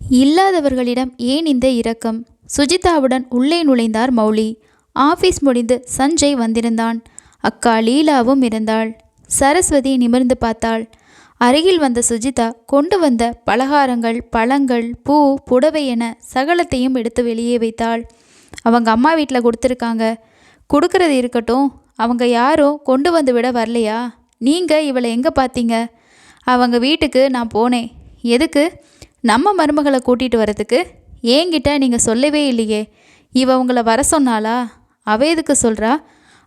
இல்லாதவர்களிடம் ஏன் இந்த இரக்கம்? சுஜிதாவுடன் உள்ளே நுழைந்தார் மௌலி. ஆபீஸ் முடிந்து சஞ்சய் வந்திருந்தான். அக்கா லீலாவும் இருந்தாள். சரஸ்வதி நிமிர்ந்து பார்த்தாள். அருகில் வந்த சுஜிதா கொண்டு வந்த பலகாரங்கள் பழங்கள் பூ புடவை என சகலத்தையும் எடுத்து வெளியே வைத்தாள். அவங்க அம்மா வீட்டில் கொடுத்துருக்காங்க. கொடுக்கறது இருக்கட்டும். அவங்க யாரும் கொண்டு வந்து விட வரலையா? நீங்கள் இவளை எங்கே பார்த்தீங்க? அவங்க வீட்டுக்கு நான் போனேன். எதுக்கு? நம்ம மருமகளை கூட்டிகிட்டு வரதுக்கு ஏங்கிட்ட நீங்கள் சொல்லவே இல்லையே. இவ உங்களை வர சொன்னாளா? அவ எதுக்கு சொல்கிறா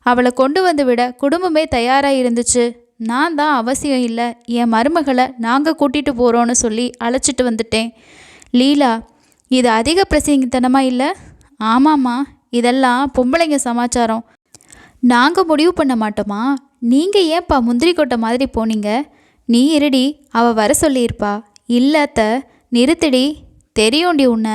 அவளை கொண்டு வந்து விட குடும்பமே தயாராக இருந்துச்சு. நான் தான் அவசியம் இல்லை. என் மருமகளை நாங்கள் கூட்டிகிட்டு போகிறோன்னு சொல்லி அழைச்சிட்டு வந்துட்டேன். லீலா இது அதிக பிரசங்கித்தனமாக இல்லை? ஆமாம்மா இதெல்லாம் பொம்பளைங்க சமாச்சாரம். நாங்கள் முடிவு பண்ண மாட்டோமா? நீங்கள் ஏன்ப்பா முந்திரி கொட்டை மாதிரி போனீங்க? நீ இருடி அவள் வர சொல்லியிருப்பா. இல்லாத்த நிறுத்திடி தெரியும்டி உன்னை.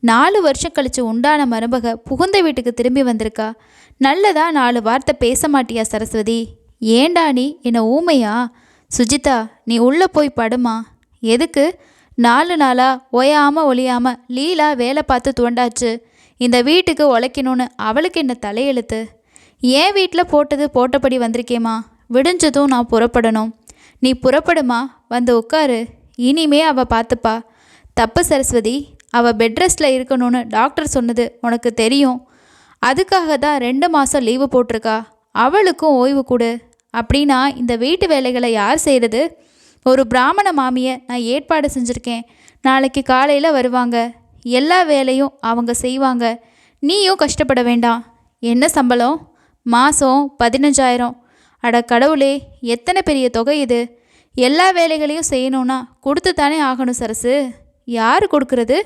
நாலு வருஷம் கழிச்சு உண்டான மருமக புகுந்த வீட்டுக்கு திரும்பி வந்திருக்கா. நல்லதா நாலு வார்த்தை பேச மாட்டியா சரஸ்வதி? ஏண்டா நீ? என்ன ஊமையா? சுஜிதா நீ உள்ளே போய் படுமா? எதுக்கு? நாலு நாளாக ஒயாமல் ஒழியாமல் லீலா வேலை பார்த்து துவண்டாச்சு. இந்த வீட்டுக்கு உழைக்கணும்னு அவளுக்கு என்ன தலையெழுத்து? ஏன் வீட்டில் போட்டது போட்டபடி வந்திருக்கேம்மா? விடிஞ்சதும் நான் புறப்படணும். நீ புறப்படுமா? வந்து உட்காரு. இனிமே அவ பார்த்துப்பா. தப்பு சரஸ்வதி அவள் பெட் ரெஸ்ட்டில் இருக்கணும்னு டாக்டர் சொன்னது உனக்கு தெரியும். அதுக்காக தான் ரெண்டு மாதம் லீவு போட்டிருக்கா. அவளுக்கும் ஓய்வு கொடு. அப்படின்னா இந்த வீட்டு வேலைகளை யார் செய்கிறது ஒரு பிராமண மாமியை நான் ஏற்பாடு செஞ்சுருக்கேன். நாளைக்கு காலையில் வருவாங்க. எல்லா வேலையும் அவங்க செய்வாங்க. நீயும் கஷ்டப்பட வேண்டாம். என்ன சம்பளம்? மாதம் பதினஞ்சாயிரம். அட கடவுளே எத்தனை பெரிய தொகை இது? எல்லா வேலைகளையும் செய்யணும்னா கொடுத்து தானே ஆகணும் சரசு. யார் கொடுக்கறது?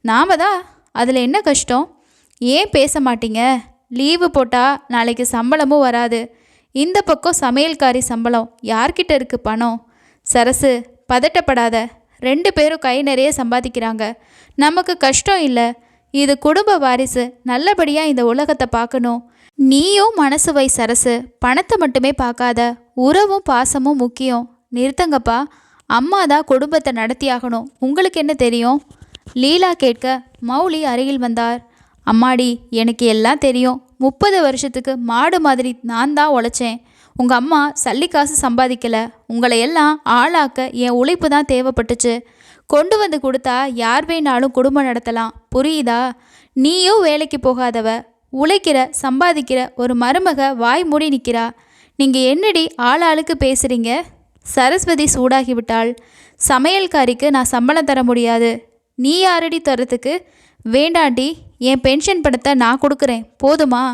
நாம தான். அதில் என்ன கஷ்டம்? ஏன் பேச மாட்டீங்க? லீவு போட்டால் நாளைக்கு சம்பளமும் வராது. இந்த பக்கம் சமையல்காரி சம்பளம் யார்கிட்ட இருக்குது பணம்? சரசு பதட்டப்படாத. ரெண்டு பேரும் கை நிறைய சம்பாதிக்கிறாங்க. நமக்கு கஷ்டம் இல்லை. இது குடும்ப வாரிசு. நல்லபடியாக இந்த உலகத்தை பார்க்கணும். நீயும் மனசு வை சரசு. பணத்தை மட்டுமே பார்க்காத. உறவும் பாசமும் முக்கியம். நிறுத்தங்கப்பா. அம்மா தான் குடும்பத்தை நடத்தியாகணும். உங்களுக்கு என்ன தெரியும்? லீலா கேட்க மௌலி அருகில் வந்தார். அம்மாடி எனக்கு எல்லாம் தெரியும். முப்பது வருஷத்துக்கு மாடு மாதிரி நான் தான் உழைச்சேன். உங்கள் அம்மா சல்லிக்காசு காசு சம்பாதிக்கலை. உங்களை எல்லாம் ஆளாக்க என் உழைப்பு தான் தேவைப்பட்டுச்சு. கொண்டு வந்து கொடுத்தா யார் வேணாலும் குடும்பம் நடத்தலாம். புரியுதா? நீயும் வேலைக்கு போகாதவ. உழைக்கிற சம்பாதிக்கிற ஒரு மருமக வாய் மூடி நிற்கிறா நீங்கள் என்னடி ஆளாளுக்கு பேசுகிறீங்க சரஸ்வதி சூடாகிவிட்டாள். சமையல்காரிக்கு நான் சம்பளம் தர முடியாது. நீ யாரடி தரத்துக்கு? வேண்டாண்டி என் பென்ஷன் பணத்தை நான் கொடுக்குறேன். போதுமா?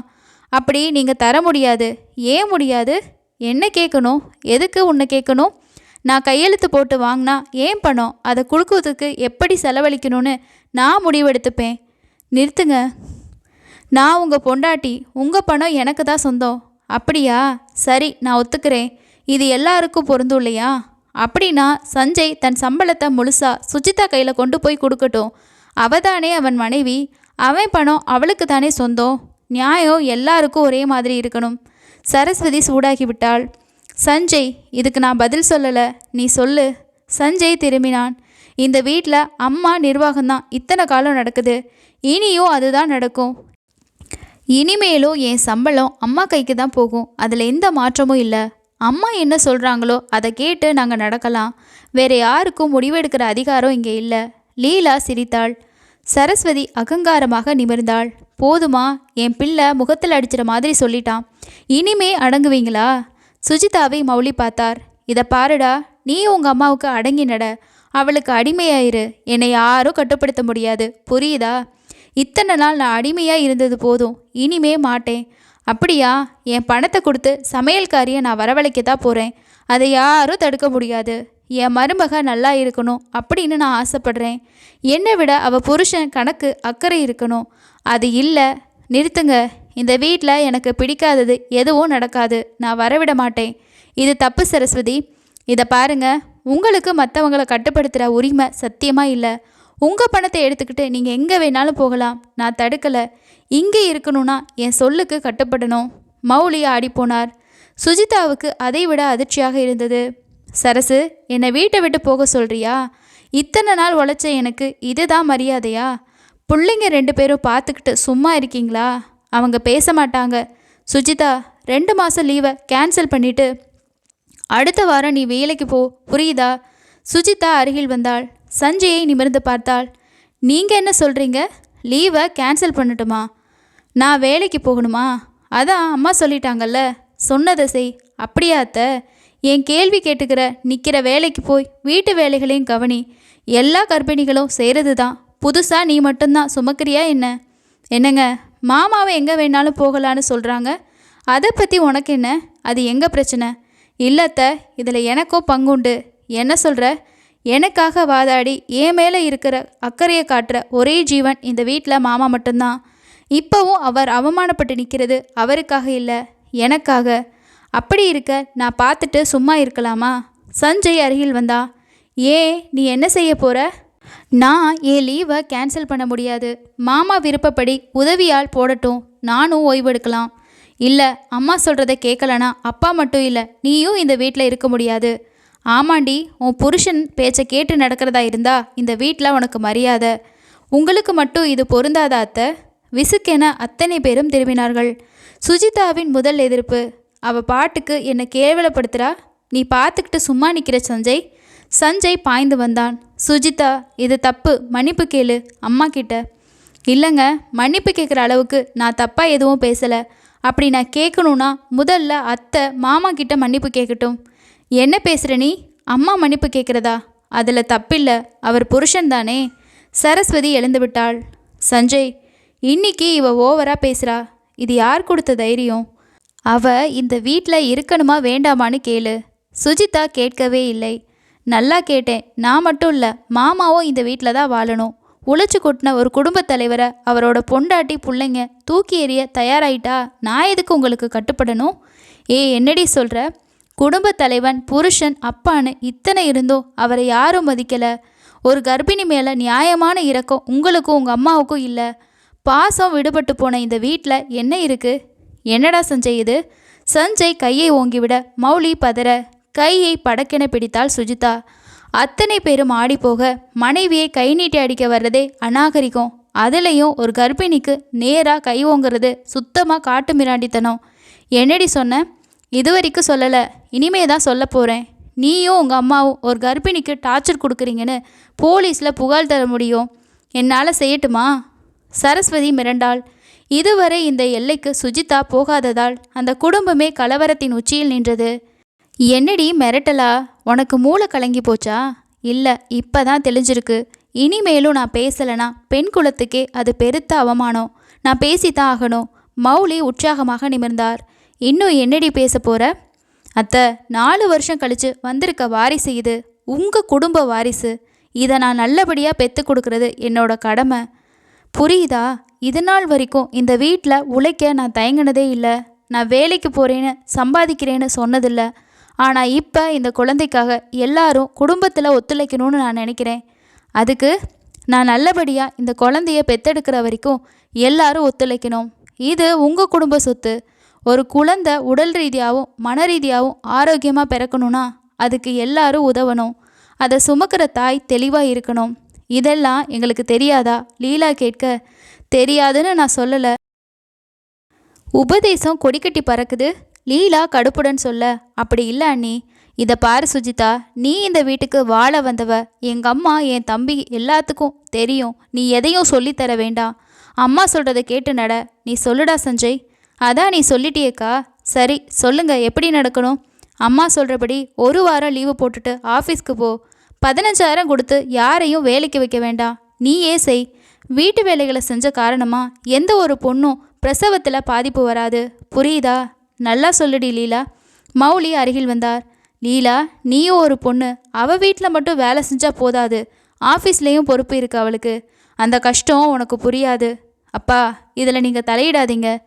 அப்படி நீங்கள் தர முடியாது. ஏன் முடியாது? என்ன கேட்கணும்? எதுக்கு உன்னை கேட்கணும்? நான் கையெழுத்து போட்டு வாங்கினா ஏன் பணம்? அதை கொடுக்குறதுக்கு எப்படி செலவழிக்கணும்னு நான் முடிவெடுத்துப்பேன். நிறுத்துங்க. நான் உங்கள் பொண்டாட்டி. உங்கள் பணம் எனக்கு தான் சொந்தம். அப்படியா? சரி நான் ஒத்துக்கிறேன். இது எல்லாருக்கும் பொருந்தும் இல்லையா? அப்படின்னா சஞ்சய் தன் சம்பளத்தை முழுசா சுஜிதா கையில் கொண்டு போய் கொடுக்கட்டும். அவதானே அவன் மனைவி. அவன் பணம் அவளுக்கு தானே சொந்தம். நியாயம் எல்லாருக்கும் ஒரே மாதிரி இருக்கணும். சரஸ்வதி சூடாகி விட்டாள். சஞ்சய் இதுக்கு நான் பதில் சொல்லலை. நீ சொல்லு. சஞ்சய் திரும்பினான். இந்த வீட்டில் அம்மா நிர்வாகம்தான் இத்தனை காலம் நடக்குது. இனியும் அதுதான் நடக்கும். இனிமேலும் என் சம்பளம் அம்மா கைக்கு தான் போகும். அதில் எந்த மாற்றமும் இல்லை. அம்மா என்ன சொல்கிறாங்களோ அதை கேட்டு நாங்கள் நடக்கலாம். வேற யாருக்கும் முடிவெடுக்கிற அதிகாரம் இங்கே இல்லை. லீலா சிரித்தாள். சரஸ்வதி அகங்காரமாக நிமிர்ந்தாள். போதுமா என் பிள்ளை முகத்தில் அடிச்சிற மாதிரி சொல்லிட்டான். இனிமே அடங்குவீங்களா? சுஜிதாவை மௌலி பார்த்தார். இதை பாருடா நீ உங்கள் அம்மாவுக்கு அடங்கி நட. அவளுக்கு அடிமையாயிரு. என்னை யாரும் கட்டுப்படுத்த முடியாது. புரியுதா? இத்தனை நாள் நான் அடிமையாக இருந்தது போதும். இனிமே மாட்டேன். அப்படியா? என் பணத்தை கொடுத்து சமையல்காரியை நான் வரவழைக்க தான் போகிறேன் அதை யாரும் தடுக்க முடியாது. என் மருமக நல்லா இருக்கணும் அப்படின்னு நான் ஆசைப்படுறேன். என்னை விட அவள் புருஷன் கணக்கு அக்கறை இருக்கணும். அது இல்லை. நிறுத்துங்க. இந்த வீட்டில் எனக்கு பிடிக்காதது எதுவும் நடக்காது. நான் வரவிட மாட்டேன். இது தப்பு சரஸ்வதி. இதை பாருங்க. உங்களுக்கு மற்றவங்களை கட்டுப்படுத்துகிற உரிமை சத்தியமாக இல்லை. உங்கள் பணத்தை எடுத்துக்கிட்டு நீங்கள் எங்கே வேணாலும் போகலாம். நான் தடுக்கலை. இங்கே இருக்கணும்னா என் சொல்லுக்கு கட்டுப்படணும். மௌலி ஆடிப்போனார் சுஜிதாவுக்கு அதை விட அதிர்ச்சியாக இருந்தது. சரசு என்னை வீட்டை விட்டு போக சொல்றியா? இத்தனை நாள் உழைச்ச எனக்கு இதுதான் மரியாதையா? பிள்ளைங்க ரெண்டு பேரும் பார்த்துக்கிட்டு சும்மா இருக்கீங்களா? அவங்க பேச மாட்டாங்க. சுஜிதா ரெண்டு மாதம் லீவை கேன்சல் பண்ணிவிட்டு அடுத்த வாரம் நீ வேலைக்கு போ புரியுதா? சுஜிதா அருகில் வந்தாள். சஞ்சயை நிமிர்ந்து பார்த்தாள். நீங்கள் என்ன சொல்கிறீங்க லீவை கேன்சல் பண்ணட்டுமா? நான் வேலைக்கு போகணுமா? அதான் அம்மா சொல்லிட்டாங்கல்ல. சொன்னதை செய். அப்படியா அத்த? என் கேள்வி கேட்டுக்கிற நிற்கிற வேலைக்கு போய் வீட்டு வேலைகளையும் கவனி. எல்லா கர்ப்பிணிகளும் செய்கிறது தான் புதுசாக நீ மட்டும்தான். சுமக்கிறியா என்ன? என்னங்க மாமாவை எங்கே வேணாலும் போகலான்னு சொல்கிறாங்க அதை பற்றி உனக்கு என்ன? அது எங்கள் பிரச்சனை? இல்லத்த இதில் எனக்கோ பங்குண்டு. என்ன சொல்கிற எனக்காக வாதாடி என் மேலே இருக்கிற அக்கறையை காட்டுற ஒரே ஜீவன் இந்த வீட்டில் மாமா மட்டும்தான். இப்போவும் அவர் அவமானப்பட்டு நிற்கிறது அவருக்காக இல்லை எனக்காக. அப்படி இருக்க நான் பார்த்துட்டு சும்மா இருக்கலாமா? சஞ்சய் அருகில் வந்தா ஏன் நீ என்ன செய்ய போகிற நான் என் லீவை கேன்சல் பண்ண முடியாது. மாமா விருப்பப்படி உதவியால் போடட்டும். நானும் ஓய்வெடுக்கலாம். இல்லை அம்மா சொல்கிறத கேட்கலனா? அப்பா மட்டும் இல்லை நீயும் இந்த வீட்டில் இருக்க முடியாது. ஆமாண்டி உன் புருஷன் பேச்சை கேட்டு நடக்கிறதா இருந்தா இந்த வீட்டில் உனக்கு மரியாதை. உங்களுக்கு மட்டும் இது பொருந்தாதா அத்தை? விசுக்கென அத்தனை பேரும் திரும்பினார்கள். சுஜிதாவின் முதல் எதிர்ப்பு அவ பாட்டுக்கு என்னை கேவலப்படுத்துறா? நீ பார்த்துக்கிட்டு சும்மா நிற்கிற சஞ்சய்? சஞ்சய் பாய்ந்து வந்தான். சுஜிதா இது தப்பு. மன்னிப்பு கேளு அம்மா கிட்ட. இல்லைங்க மன்னிப்பு கேட்குற அளவுக்கு நான் தப்பாக எதுவும் பேசலை. அப்படி நான் கேட்கணுன்னா முதல்ல அத்தை மாமா கிட்ட மன்னிப்பு கேட்கட்டும் என்ன பேசுகிற நீ? அம்மா மன்னிப்பு கேட்குறதா அதில் தப்பில்லை. அவர் புருஷன் தானே சரஸ்வதி எழுந்து விட்டாள். சஞ்சய் இன்னைக்கு இவ ஓவரா பேசுகிறா இது யார் கொடுத்த தைரியம்? அவ இந்த வீட்டில் இருக்கணுமா வேண்டாமான்னு கேளு. சுஜிதா கேட்கவே இல்லை. நல்லா கேட்டேன். நான் மட்டும் இல்லை மாமாவும் இந்த வீட்டில் தான் வாழணும். உழைச்சி கொட்டின ஒரு குடும்பத் தலைவரை அவரோட பொண்டாட்டி பிள்ளைங்க தூக்கி எறிய தயாராயிட்டா? நான் எதுக்கு உங்களுக்கு கட்டுப்படணும்? ஏ என்னடி சொல்கிற குடும்பத் தலைவன் புருஷன் அப்பான்னு இத்தனை இருந்தும் அவரை யாரும் மதிக்கலை. ஒரு கர்ப்பிணி மேலே நியாயமான இறக்கம் உங்களுக்கும் உங்கள் அம்மாவுக்கும் இல்லை. பாசம் விடுபட்டு போன இந்த வீட்டில் என்ன இருக்குது என்னடா சஞ்சய் இது? சஞ்சய் கையை ஓங்கிவிட மௌலி பதற. கையை படக்கென பிடித்தாள் சுஜிதா. அத்தனை பேரும் ஆடிப்போக மனைவியை கை நீட்டி அடிக்க வர்றதே அநாகரிகம். அதுலேயும் ஒரு கர்ப்பிணிக்கு நேராக கை ஓங்குறது சுத்தமாக காட்டு மிராண்டித்தனம். என்னடி சொன்ன? இதுவரைக்கும் சொல்லலை. இனிமே தான் சொல்ல போகிறேன் நீயும் உங்கள் அம்மாவும் ஒரு கர்ப்பிணிக்கு டார்ச்சர் கொடுக்குறீங்கன்னு போலீஸில் புகார் தர முடியும். என்னால் செய்யட்டுமா? சரஸ்வதி மிரண்டாள். இதுவரை இந்த எல்லைக்கு சுஜிதா போகாததால் அந்த குடும்பமே கலவரத்தின் உச்சியில் நின்றது. என்னடி மிரட்டலா? உனக்கு மூளை கலங்கி போச்சா? இல்லை இப்போ தான் தெளிஞ்சிருக்கு. இனிமேலும் நான் பேசலைனா பெண் குலத்துக்கே அது பெருத்த அவமானம் நான் பேசித்தான் ஆகணும். மௌலி உற்சாகமாக நிமிர்ந்தார். இன்னும் என்னடி பேச போற? அத்தை நாலு வருஷம் கழிச்சு வந்திருக்க வாரிசு இது. உங்கள் குடும்ப வாரிசு. இதை நான் நல்லபடியாக பெற்று கொடுக்கறது என்னோட கடமை. புரியுதா? இது நாள் வரைக்கும் இந்த வீட்டில் உழைக்க நான் தயங்கினதே இல்லை. நான் வேலைக்கு போகிறேன்னு சம்பாதிக்கிறேன்னு சொன்னதில்லை. ஆனால் இப்போ இந்த குழந்தைக்காக எல்லாரும் குடும்பத்தில் ஒத்துழைக்கணும்னு நான் நினைக்கிறேன். அதுக்கு நான் நல்லபடியாக இந்த குழந்தைய பெத்தெடுக்கிற வரைக்கும் எல்லாரும் ஒத்துழைக்கணும். இது உங்கள் குடும்ப சொத்து. ஒரு குழந்தை உடல் ரீதியாகவும் மன ரீதியாகவும் ஆரோக்கியமாக பிறக்கணும்னா அதுக்கு எல்லாரும் உதவணும். அதை சுமக்கிற தாய் தெளிவாக இருக்கணும். இதெல்லாம் எங்களுக்கு தெரியாதா? லீலா கேட்க தெரியாதுன்னு நான் சொல்லலை. உபதேசம் கொடிக்கட்டி பறக்குது. லீலா கடுப்புடன் சொல்ல அப்படி இல்லை அண்ணி. இதை பாரு சுஜிதா நீ இந்த வீட்டுக்கு வாழ வந்தவ எங்கள் அம்மா என் தம்பி எல்லாத்துக்கும் தெரியும். நீ எதையும் சொல்லித்தர வேண்டாம். அம்மா சொல்கிறத கேட்டு நட. நீ சொல்லுடா சஞ்சய். அதான் நீ சொல்லிட்டியேக்கா. சரி சொல்லுங்க எப்படி நடக்கணும்? அம்மா சொல்கிறபடி ஒரு வாரம் லீவு போட்டுட்டு ஆஃபீஸ்க்கு போ. பதினஞ்சாயிரம் கொடுத்து யாரையும் வேலைக்கு வைக்க வேண்டாம் நீயே செய். வீட்டு வேலைகளை செஞ்ச காரணமாக எந்த ஒரு பொண்ணும் பிரசவத்தில் பாதிப்பு வராது. புரியுதா? நல்லா சொல்லுடி லீலா. மௌலி அருகில் வந்தார். லீலா நீயும் ஒரு பொண்ணு. அவ வீட்டில் மட்டும் வேலை செஞ்சால் போதாது. ஆஃபீஸ்லேயும் பொறுப்பு இருக்கு அவளுக்கு. அந்த கஷ்டம் உனக்கு புரியாது. அப்பா இதில் நீங்கள் தலையிடாதீங்க.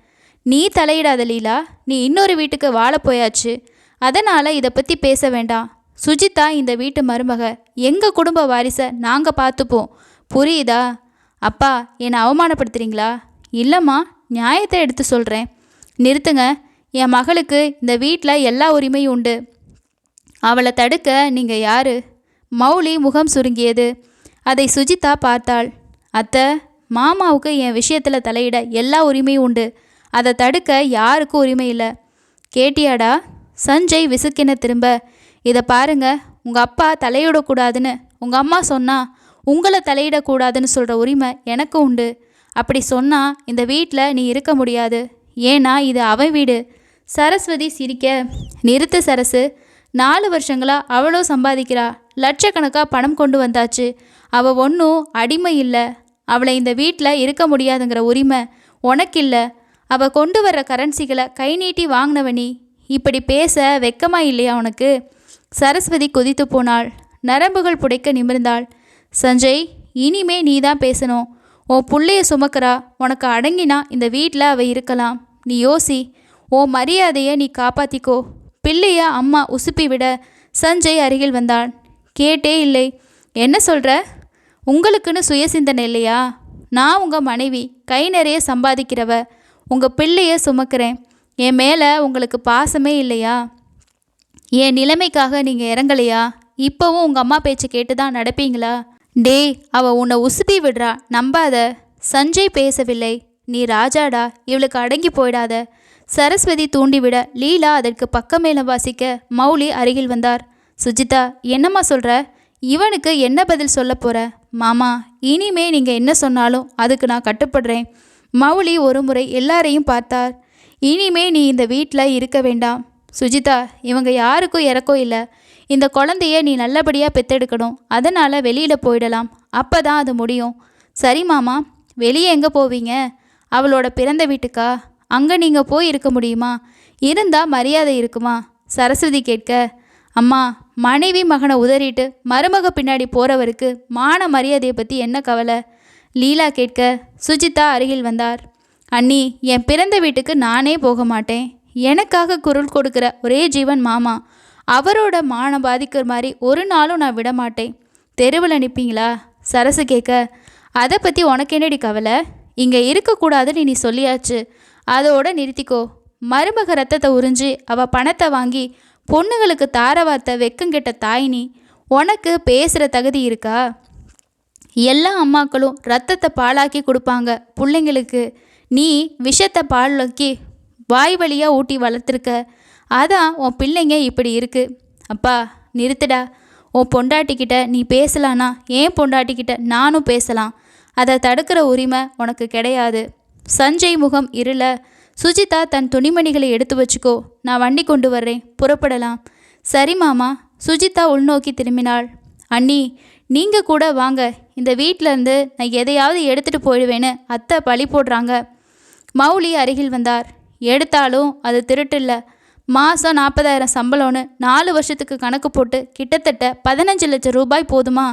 நீ தலையிடாத லீலா. நீ இன்னொரு வீட்டுக்கு வாழ போயாச்சு. அதனால் இதை பற்றி பேச வேண்டாம். சுஜிதா இந்த வீட்டு மருமக. எங்கள் குடும்ப வாரிசை நாங்கள் பார்த்துப்போம். புரியுதா? அப்பா என்னை அவமானப்படுத்துறீங்களா? இல்லைம்மா நியாயத்தை எடுத்து சொல்கிறேன் நிறுத்துங்க. என் மகளுக்கு இந்த வீட்டில் எல்லா உரிமையும் உண்டு. அவளை தடுக்க நீங்கள் யார்? மௌலி முகம் சுருங்கியது. அதை சுஜிதா பார்த்தாள். அத்தை மாமாவுக்கு என் விஷயத்தில் தலையிட எல்லா உரிமையும் உண்டு. அதை தடுக்க யாருக்கும் உரிமை இல்லை. கேட்டியாடா? சஞ்சய் விசுக்கின திரும்ப இதை பாருங்க. உங்கள் அப்பா தலையிடக்கூடாதுன்னு உங்கள் அம்மா சொன்னால் உங்களை தலையிடக்கூடாதுன்னு சொல்கிற உரிமை எனக்கு உண்டு. அப்படி சொன்னால் இந்த வீட்டில் நீ இருக்க முடியாது. ஏன்னா இது அவன் வீடு. சரஸ்வதி சிரிக்க நிறுத்து சரசு. நாலு வருஷங்களா அவளோ சம்பாதிக்கிறா. லட்சக்கணக்காக பணம் கொண்டு வந்தாச்சு. அவள் ஒன்றும் அடிமை இல்லை. அவளை இந்த வீட்டில் இருக்க முடியாதுங்கிற உரிமை உனக்கில்லை. அவள் கொண்டு வர்ற கரன்சிகளை கை நீட்டி வாங்கினவனி இப்படி பேச வெக்கமாக இல்லையா உனக்கு? சரஸ்வதி கொதித்து போனாள். நரம்புகள் புடைக்க நிமிர்ந்தாள். சஞ்சய் இனிமே நீ தான் பேசணும். உன் புள்ளைய சுமக்கிறா. உனக்கு அடங்கினா இந்த வீட்டில் அவ இருக்கலாம். நீ யோசி. உன் மரியாதையை நீ காப்பாத்திக்கோ. பிள்ளைய அம்மா உசுப்பி விட சஞ்சய் அருகில் வந்தான் கேட்டே இல்லை. என்ன சொல்கிற உங்களுக்குன்னு சுய சிந்தனை இல்லையா? நான் உங்கள் மனைவி. கை நிறைய சம்பாதிக்கிறவ. உங்கள் பிள்ளைய சுமக்கிறேன். என் மேலே உங்களுக்கு பாசமே இல்லையா? என் நிலைமைக்காக நீங்கள் இறங்கலையா? இப்போவும் உங்கள் அம்மா பேச்சு கேட்டு தான் நடப்பீங்களா? டேய் அவ உன்னை உசுப்பி விடுறா. நம்பாத. சஞ்சய் பேசவில்லை. நீ ராஜாடா. இவளுக்கு அடங்கி போயிடாத. சரஸ்வதி தூண்டிவிட லீலா அதற்கு பக்கமேல வாசிக்க மௌலி அருகில் வந்தார். சுஜிதா என்னம்மா சொல்கிற இவனுக்கு என்ன பதில் சொல்ல போற? மாமா இனிமே நீங்கள் என்ன சொன்னாலும் அதுக்கு நான் கட்டுப்படுறேன். மௌலி ஒரு முறை எல்லாரையும் பார்த்தார். இனிமே நீ இந்த வீட்டில் இருக்க வேண்டாம். சுஜிதா இவங்க யாருக்கும் இறக்கோ இல்லை. இந்த குழந்தைய நீ நல்லபடியாக பெத்தெடுக்கணும். அதனால் வெளியில் போயிடலாம். அப்போ தான் அது முடியும். சரி மாமா வெளியே எங்கே போவீங்க? அவளோட பிறந்த வீட்டுக்கா? அங்கே நீங்கள் போய் இருக்க முடியுமா? இருந்தால் மரியாதை இருக்குமா? சரஸ்வதி கேட்க அம்மா மனைவி மகனை உதறிட்டு மருமக பின்னாடி போகிறவருக்கு மான மரியாதையை பற்றி என்ன கவலை? லீலா கேட்க சுஜிதா அருகில் வந்தார். அண்ணி என் பிறந்த வீட்டுக்கு நானே போக மாட்டேன். எனக்காக குரல் கொடுக்கிற ஒரே ஜீவன் மாமா. அவரோட மானம் பாதிக்கிற மாதிரி ஒரு நாளும் நான் விட மாட்டேன். தெருவில் நிற்பீங்களா சரசு கேட்க அதை பற்றி உனக்கு என்னடி கவலை? இங்கே இருக்கக்கூடாதுன்னு நீ சொல்லியாச்சு. அதோட நிறுத்திக்கோ. மருமக ரத்தத்தை உறிஞ்சி அவள் பணத்தை வாங்கி பொண்ணுங்களுக்கு தார வார்த்தை வெக்கங்கெட்ட தாய் நீ உனக்கு பேசுகிற தகுதி இருக்கா? எல்லா அம்மாக்களும் ரத்தத்தை பாலாக்கி கொடுப்பாங்க பிள்ளைங்களுக்கு. நீ விஷத்தை பாலாக்கி வாய் வழியாக ஊட்டி வளர்த்துருக்க. அதான் உன் பிள்ளைங்க இப்படி இருக்கு. அப்பா நிறுத்துடா. உன் பொண்டாட்டிக்கிட்ட நீ பேசலானா? ஏன் பொண்டாட்டிக்கிட்ட நானும் பேசலாம்? அதை தடுக்கிற உரிமை உனக்கு கிடையாது. சஞ்சய் முகம் இருள. சுஜிதா தன் துணிமணிகளை எடுத்து வச்சுக்கோ. நான் வண்டி கொண்டு வர்றேன். புறப்படலாம். சரி மாமா. சுஜிதா உள்நோக்கி திரும்பினாள். அண்ணி நீங்கள் கூட வாங்க. இந்த வீட்டிலேருந்து நான் எதையாவது எடுத்துகிட்டு போயிடுவேன்னு அத்தை பழி போடுறாங்க. மௌலி அருகில் வந்தார். எடுத்தாலும் அது திருட்டில்ல. மாதம் நாற்பதாயிரம் சம்பளம்னு நாலு வருஷத்துக்கு கணக்கு போட்டு கிட்டத்தட்ட பதினஞ்சு லட்சம் ரூபாய் போதுமா?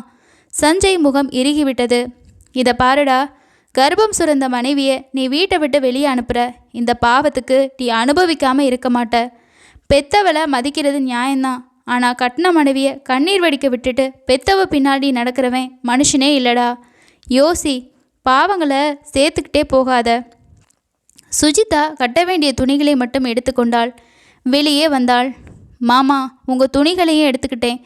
சஞ்சய் முகம் இறுகிவிட்டது. இதை பாருடா கர்ப்பம் சுரந்த மனைவியை நீ வீட்டை விட்டு வெளியே அனுப்புற. இந்த பாவத்துக்கு நீ அனுபவிக்காமல் இருக்க மாட்ட. பெத்தவளை மதிக்கிறது நியாயம்தான். ஆனால் கட்டின மனைவியை கண்ணீர் வடிக்க விட்டுட்டு பெத்தவ பின்னாடி நடக்கிறவன் மனுஷனே இல்லடா. யோசி பாவங்களை சேர்த்துக்கிட்டே போகாத. சுஜிதா கட்ட வேண்டிய துணிகளை மட்டும் எடுத்துக்கொண்டாள். வெளியே வந்தாள். மாமா உங்கள் துணிகளையும் எடுத்துக்கிட்டேன்.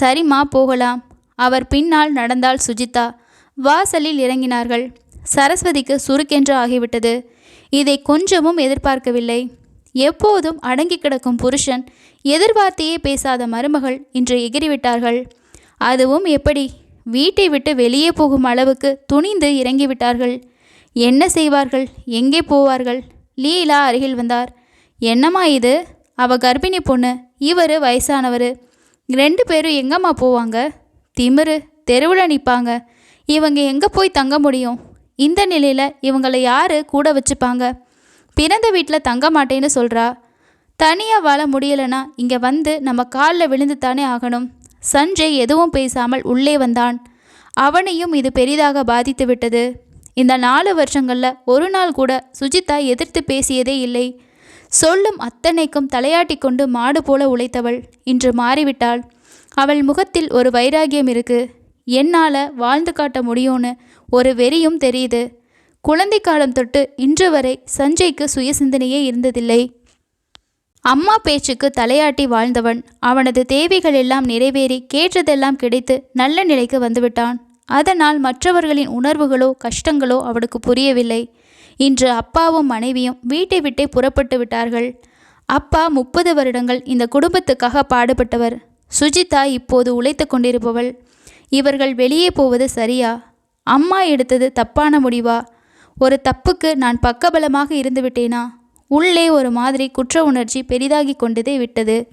சரிம்மா போகலாம். அவர் பின்னால் நடந்தாள் சுஜிதா. வாசலில் இறங்கினார்கள். சரஸ்வதிக்கு சுருக்கென்று ஆகிவிட்டது. இதை கொஞ்சமும் எதிர்பார்க்கவில்லை. எப்போதும் அடங்கி கிடக்கும் புருஷன் எதிர்பார்த்தையே பேசாத மருமகள் இன்று எகிரிவிட்டார்கள். அதுவும் எப்படி? வீட்டை விட்டு வெளியே போகும் அளவுக்கு துணிந்து இறங்கிவிட்டார்கள். என்ன செய்வார்கள்? எங்கே போவார்கள்? லீலா அருகில் வந்தார். என்னம்மா இது? அவ கர்ப்பிணி பொண்ணு. இவர் வயசானவர். ரெண்டு பேரும் எங்கம்மா போவாங்க? திமிரு. தெருவில் நிற்பாங்க இவங்க எங்கே போய் தங்க முடியும்? இந்த நிலையில் இவங்களை யார் கூட வச்சுப்பாங்க? பிறந்த வீட்டில் தங்க மாட்டேன்னு சொல்கிறா தனியாக வாழ முடியலனா இங்கே வந்து நம்ம காலில் விழுந்து தானே ஆகணும். சஞ்சய் எதுவும் பேசாமல் உள்ளே வந்தான். அவனையும் இது பெரிதாக பாதித்து விட்டது. இந்த நாலு வருஷங்களில் ஒரு நாள் கூட சுஜிதா எதிர்த்து பேசியதே இல்லை. சொல்லும் அத்தனைக்கும் தலையாட்டி கொண்டு மாடு போல உழைத்தவள். இன்று மாறிவிட்டாள். அவள் முகத்தில் ஒரு வைராகியம் இருக்கு. என்னால் வாழ்ந்து காட்ட முடியும்னு ஒரு வெறியும் தெரியுது. குழந்தை காலம் தொட்டு இன்று வரை சஞ்சய்க்கு சுய சிந்தனையே இருந்ததில்லை. அம்மா பேச்சுக்கு தலையாட்டி வாழ்ந்தவன். அவனது தேவைகள் எல்லாம் நிறைவேறி கேட்டதெல்லாம் கிடைத்து நல்ல நிலைக்கு வந்துவிட்டான். அதனால் மற்றவர்களின் உணர்வுகளோ கஷ்டங்களோ அவளுக்கு புரியவில்லை. இன்று அப்பாவும் மனைவியும் வீட்டை விட்டே புறப்பட்டு விட்டார்கள். அப்பா முப்பது வருடங்கள் இந்த குடும்பத்துக்காக பாடுபட்டவர். சுஜிதா இப்போது உழைத்து கொண்டிருப்பவள். இவர்கள் வெளியே போவது சரியா? அம்மா எடுத்தது தப்பான முடிவா? ஒரு தப்புக்கு நான் பக்கபலமாக இருந்துவிட்டேனா உள்ளே ஒரு மாதிரி குற்ற உணர்ச்சி பெரிதாகி கொண்டதே விட்டது.